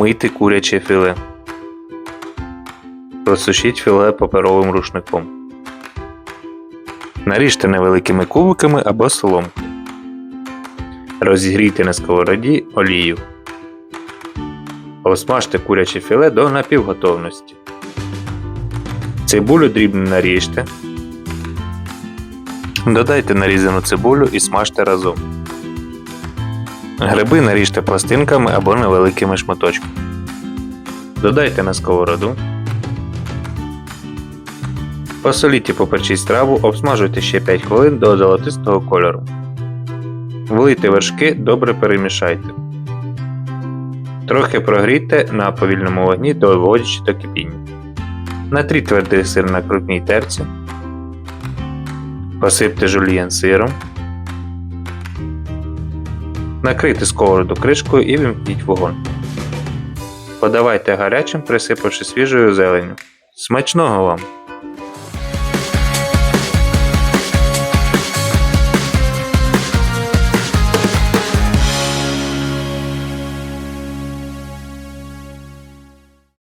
Промийте куряче філе. Просушіть філе паперовим рушником. Наріжте невеликими кубиками або соломкою. Розігрійте на сковороді олію. Обсмажте куряче філе до напівготовності. Цибулю дрібно наріжте. Додайте нарізану цибулю і смажте разом. Гриби наріжте пластинками або невеликими шматочками. Додайте на сковороду. Посоліть і поперчіть страву, обсмажуйте ще 5 хвилин до золотистого кольору. Влийте вершки, добре перемішайте. Трохи прогрійте на повільному вогні, доводячи до кипіння. Натріть твердий сир на крупній терці. Посипте жульєн сиром. Накрийте сковороду кришкою і вимкніть вогонь. Подавайте гарячим, присипавши свіжою зеленню. Смачного вам!